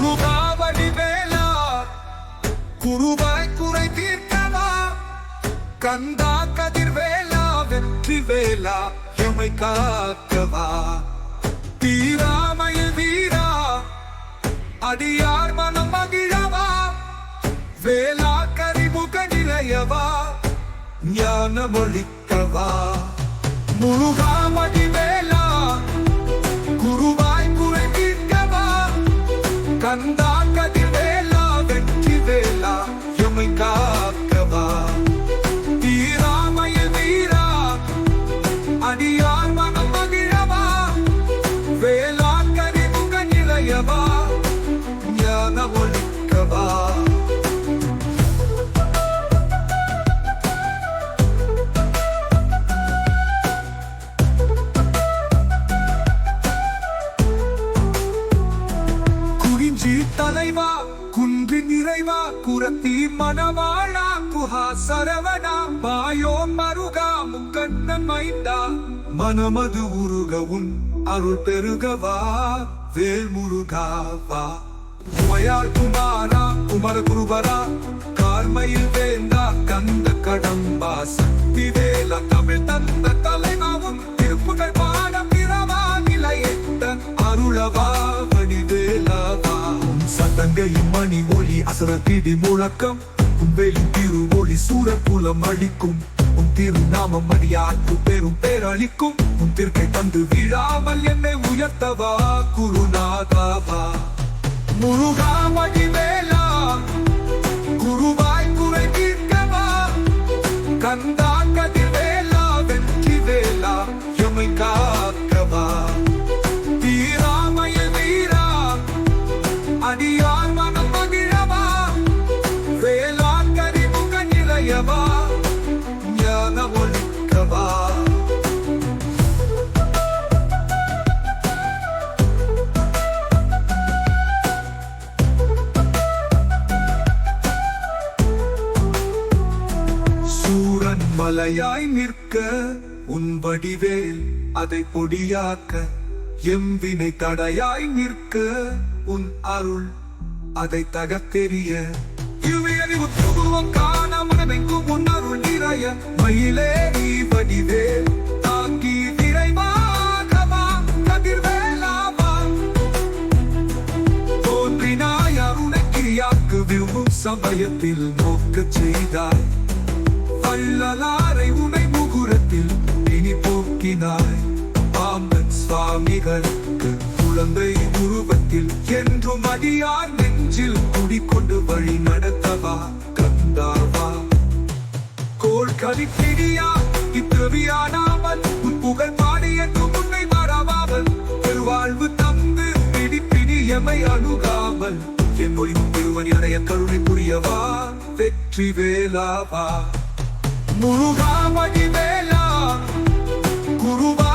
முருகா வடிவேலா குருவாய் குறை தீர்க்கவா? கந்தா கதிர்வேலா வெற்றி வேலா எமை காக்கவா? தீராமய வீரா அடியார் மனம் மகிழவா? வேலா கரிமுக நிலையவா? ஞானமொழிக்கவா முருகா குன்றி குரத்தி மணவாழா குஹா சரவணா. பாயோ மருகா முக்கண்ண மைந்தா. மனமது உருகவும் அருள் பெருகவா. வேல் முருகாவா உமையார் குமாரா குமர குருபரா கார்மையில் வேந்தா கந்த கடம்பா. சக்தி வேல தமிழ் தந்த தலைவாவும் திருப்புகள் பாட பிறவா நிலையத்த அருளவா வடிவேலவா. சதங்கையும் மணி ஒளி அசர பிடி முழக்கம். உன் திரு ஒளி சூரக்குலம் அளிக்கும் உன் திருநாமம் அடியாக்கு பெரும் பேரளிக்கும் உன் திருக்கை தந்து விழாமல் என்னை உயர்த்தவா குருநாதாவா முருகா மடிவேலா மலையாய் நிற்க உன் வடிவேல் அதை பொடியாக்க. எம்பினை தடையாய் நிற்க உன் அருள் அதை தகத்தெறிய. இவ்வியறிவு துருவம் காண மனமெங்கும் உன் அருள் நிறைய. மயிலே நீ வடிவேல் தாங்கி விரைவாகவா கதிர்வேலாவா தோன்றினாய் அருணை கிரியாக்கு விரும்பும் சமயத்தில் நோக்கச் செய்தாய். வள்ளலாரை உமை முகுரத்தில் இனி போக்கினாய். பாம்பன் சுவாமிகளுக்கு குழந்தை உருவத்தில் என்றும் அடியார் நெஞ்சில் குடிக்கொண்டு வழி நடத்தவா? கந்தாவா கோள் கலிப்பிடியா இத்திரவியானாமல் உன் புகழ் பாடி என்றும் உன்னை மறவாமல் பெருவாழ்வு தந்து பிடி எமை அணுகாமல். என் மொழி திருவனி அடைய கருணை புரியவா? வெற்றி வேலாவா முருகா வேலா குருவா